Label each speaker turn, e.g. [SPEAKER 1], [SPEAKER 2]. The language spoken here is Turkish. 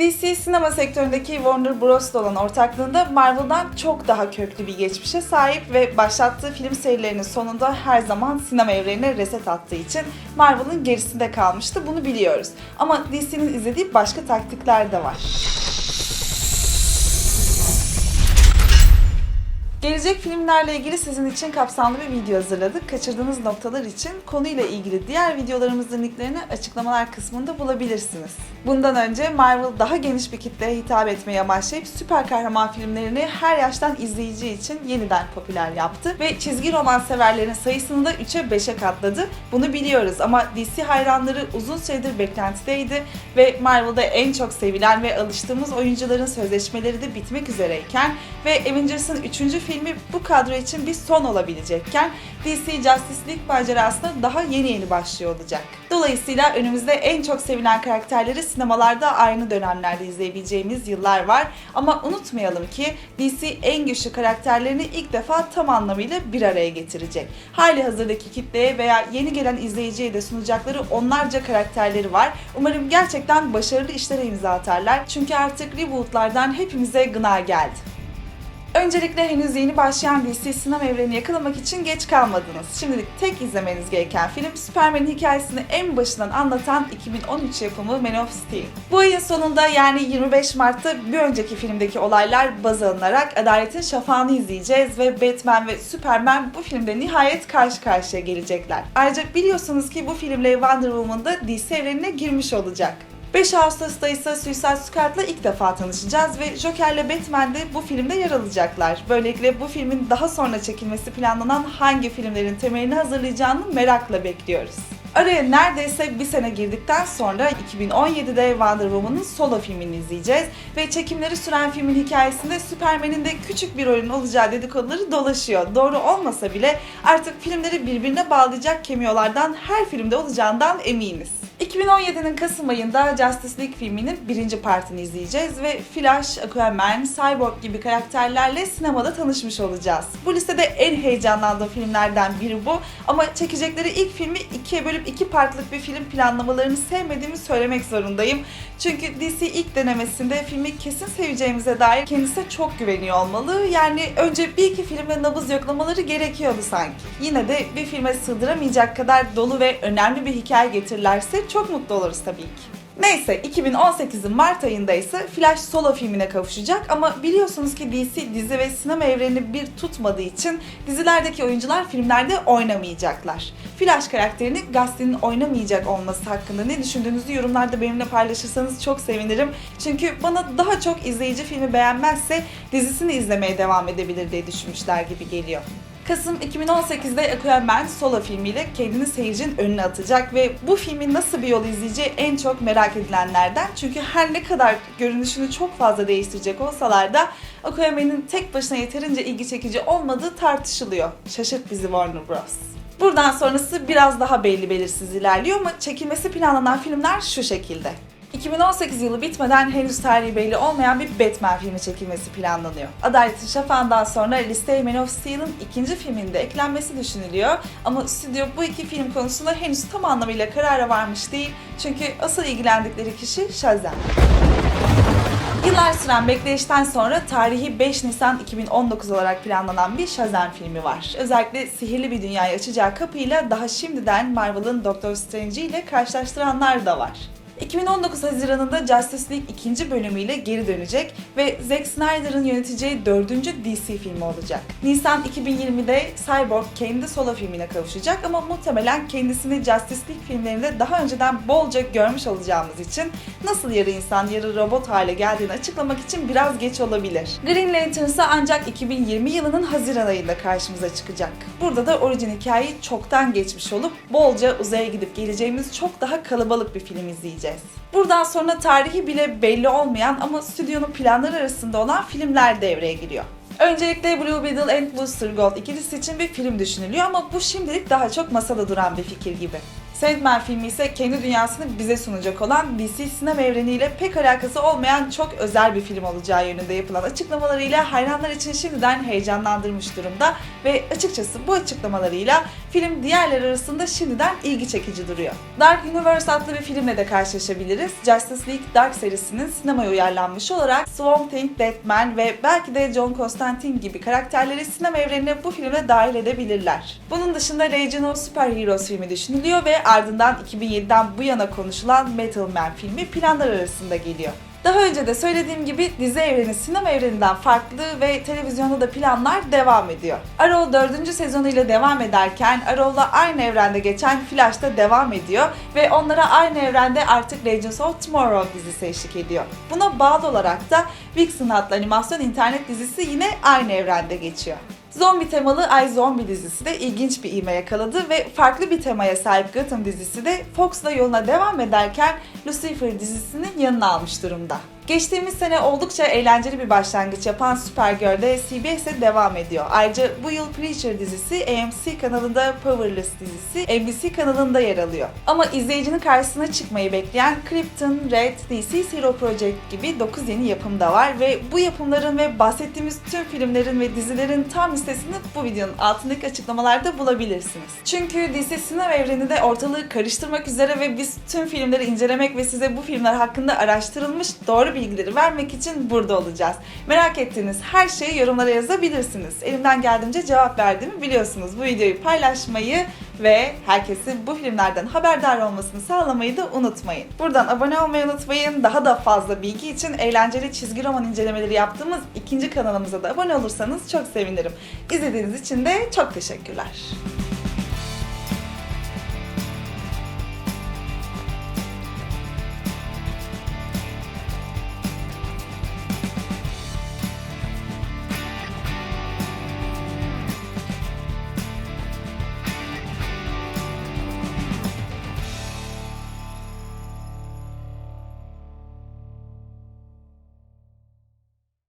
[SPEAKER 1] DC sinema sektöründeki Warner Bros'la olan ortaklığında Marvel'dan çok daha köklü bir geçmişe sahip ve başlattığı film serilerinin sonunda her zaman sinema evrenine reset attığı için Marvel'ın gerisinde kalmıştı. Bunu biliyoruz. Ama DC'nin izlediği başka taktikler de var. Gelecek filmlerle ilgili sizin için kapsamlı bir video hazırladık. Kaçırdığınız noktalar için konuyla ilgili diğer videolarımızın linklerini açıklamalar kısmında bulabilirsiniz. Bundan önce Marvel daha geniş bir kitleye hitap etmeye başlayıp süper kahraman filmlerini her yaştan izleyici için yeniden popüler yaptı ve çizgi roman severlerin sayısını da 3'e 5'e katladı. Bunu biliyoruz ama DC hayranları uzun süredir beklentideydi ve Marvel'da en çok sevilen ve alıştığımız oyuncuların sözleşmeleri de bitmek üzereyken ve Avengers'ın 3. filmi bu kadro için bir son olabilecekken DC Justice League macerasına daha yeni yeni başlıyor olacak. Dolayısıyla önümüzde en çok sevilen karakterleri sinemalarda aynı dönemlerde izleyebileceğimiz yıllar var. Ama unutmayalım ki DC en güçlü karakterlerini ilk defa tam anlamıyla bir araya getirecek. Hali hazırdaki kitleye veya yeni gelen izleyiciye de sunacakları onlarca karakterleri var. Umarım gerçekten başarılı işlere imza atarlar. Çünkü artık rebootlardan hepimize gına geldi. Öncelikle henüz yeni başlayan DC sinema evrenini yakalamak için geç kalmadınız. Şimdilik tek izlemeniz gereken film Superman'in hikayesini en başından anlatan 2013 yapımı Man of Steel. Bu ayın sonunda yani 25 Mart'ta bir önceki filmdeki olaylar baz alınarak Adaletin Şafağı'nı izleyeceğiz ve Batman ve Superman bu filmde nihayet karşı karşıya gelecekler. Ayrıca biliyorsunuz ki bu filmle Wonder Woman da DC evrenine girmiş olacak. 5 Ağustos'ta ise Suicide Squad'la ilk defa tanışacağız ve Joker'le Batman de bu filmde yer alacaklar. Böylelikle bu filmin daha sonra çekilmesi planlanan hangi filmlerin temelini hazırlayacağını merakla bekliyoruz. Araya neredeyse bir sene girdikten sonra 2017'de Wonder Woman'ın solo filmini izleyeceğiz ve çekimleri süren filmin hikayesinde Superman'in de küçük bir rolün olacağı dedikoduları dolaşıyor. Doğru olmasa bile artık filmleri birbirine bağlayacak kemiyolardan her filmde olacağından eminiz. 2017'nin Kasım ayında Justice League filminin birinci partini izleyeceğiz ve Flash, Aquaman, Cyborg gibi karakterlerle sinemada tanışmış olacağız. Bu listede en heyecanlandığım filmlerden biri bu ama çekecekleri ilk filmi ikiye bölüp iki partlık bir film planlamalarını sevmediğimi söylemek zorundayım. Çünkü DC ilk denemesinde filmi kesin seveceğimize dair kendisine çok güveniyor olmalı. Yani önce bir iki filmle nabız yoklamaları gerekiyordu sanki. Yine de bir filme sığdıramayacak kadar dolu ve önemli bir hikaye getirirlerse çok mutlu oluruz tabii ki. Neyse 2018'in Mart ayında ise Flash solo filmine kavuşacak ama biliyorsunuz ki DC dizi ve sinema evrenini bir tutmadığı için dizilerdeki oyuncular filmlerde oynamayacaklar. Flash karakterini Gustin'in oynamayacak olması hakkında ne düşündüğünüzü yorumlarda benimle paylaşırsanız çok sevinirim. Çünkü bana daha çok izleyici filmi beğenmezse dizisini izlemeye devam edebilir diye düşünmüşler gibi geliyor. Kasım 2018'de Aquaman solo filmiyle kendini seyircinin önüne atacak ve bu filmi nasıl bir yol izleyeceği en çok merak edilenlerden. Çünkü her ne kadar görünüşünü çok fazla değiştirecek olsalar da Aquaman'ın tek başına yeterince ilgi çekici olmadığı tartışılıyor. Şaşırt bizi Warner Bros. Buradan sonrası biraz daha belli belirsiz ilerliyor ama çekilmesi planlanan filmler şu şekilde. 2018 yılı bitmeden henüz tarihi belli olmayan bir Batman filmi çekilmesi planlanıyor. Adaletin Şafağı'ndan sonra listeye Man of Steel'in ikinci filminde eklenmesi düşünülüyor ama stüdyo bu iki film konusunda henüz tam anlamıyla karara varmış değil çünkü asıl ilgilendikleri kişi Shazam. Yıllar süren bekleyişten sonra tarihi 5 Nisan 2019 olarak planlanan bir Shazam filmi var. Özellikle sihirli bir dünyayı açacağı kapıyla daha şimdiden Marvel'ın Doctor Strange ile karşılaştıranlar da var. 2019 Haziran'ında Justice League ikinci bölümüyle geri dönecek ve Zack Snyder'ın yöneteceği dördüncü DC filmi olacak. Nisan 2020'de Cyborg kendi solo filmine kavuşacak ama muhtemelen kendisini Justice League filmlerinde daha önceden bolca görmüş olacağımız için nasıl yarı insan yarı robot hale geldiğini açıklamak için biraz geç olabilir. Green Lantern'sa ancak 2020 yılının Haziran ayında karşımıza çıkacak. Burada da orijin hikayeyi çoktan geçmiş olup bolca uzaya gidip geleceğimiz çok daha kalabalık bir film izleyeceğiz. Buradan sonra tarihi bile belli olmayan ama stüdyonun planları arasında olan filmler devreye giriyor. Öncelikle Blue Beetle and Booster Gold ikilisi için bir film düşünülüyor ama bu şimdilik daha çok masada duran bir fikir gibi. Sandman filmi ise kendi dünyasını bize sunacak olan DC sinema evreniyle pek alakası olmayan çok özel bir film olacağı yönünde yapılan açıklamalarıyla hayranlar için şimdiden heyecanlandırmış durumda ve açıkçası bu açıklamalarıyla film diğerleri arasında şimdiden ilgi çekici duruyor. Dark Universe adlı bir filmle de karşılaşabiliriz. Justice League Dark serisinin sinemaya uyarlanmış olarak Swamp Thing, Batman ve belki de John Constantine gibi karakterleri sinema evrenine bu filme dahil edebilirler. Bunun dışında Legion of Super Heroes filmi düşünülüyor ve ardından 2007'den bu yana konuşulan Metal Man filmi planlar arasında geliyor. Daha önce de söylediğim gibi dizi evreni sinema evreninden farklı ve televizyonda da planlar devam ediyor. Arrow 4. sezonuyla devam ederken Arrow'la aynı evrende geçen Flash da devam ediyor ve onlara aynı evrende artık Legends of Tomorrow dizisi eşlik ediyor. Buna bağlı olarak da Vixen adlı animasyon internet dizisi yine aynı evrende geçiyor. Zombi temalı Ay Zombie dizisi de ilginç bir ivme yakaladı ve farklı bir temaya sahip Gotham dizisi de Fox'la yoluna devam ederken Lucifer dizisinin yanına almış durumda. Geçtiğimiz sene oldukça eğlenceli bir başlangıç yapan Supergirl'de CBS'e devam ediyor. Ayrıca bu yıl Preacher dizisi AMC kanalında Powerless dizisi NBC kanalında yer alıyor. Ama izleyicinin karşısına çıkmayı bekleyen Krypton, Red, DC Zero Project gibi 9 yeni yapım da var ve bu yapımların ve bahsettiğimiz tüm filmlerin ve dizilerin tam listesini bu videonun altındaki açıklamalarda bulabilirsiniz. Çünkü DC sinema evreni de ortalığı karıştırmak üzere ve biz tüm filmleri incelemek ve size bu filmler hakkında araştırılmış doğru bilgileri vermek için burada olacağız. Merak ettiğiniz her şeyi yorumlara yazabilirsiniz. Elimden geldiğince cevap verdiğimi biliyorsunuz. Bu videoyu paylaşmayı ve herkesin bu filmlerden haberdar olmasını sağlamayı da unutmayın. Buradan abone olmayı unutmayın. Daha da fazla bilgi için eğlenceli çizgi roman incelemeleri yaptığımız ikinci kanalımıza da abone olursanız çok sevinirim. İzlediğiniz için de çok teşekkürler.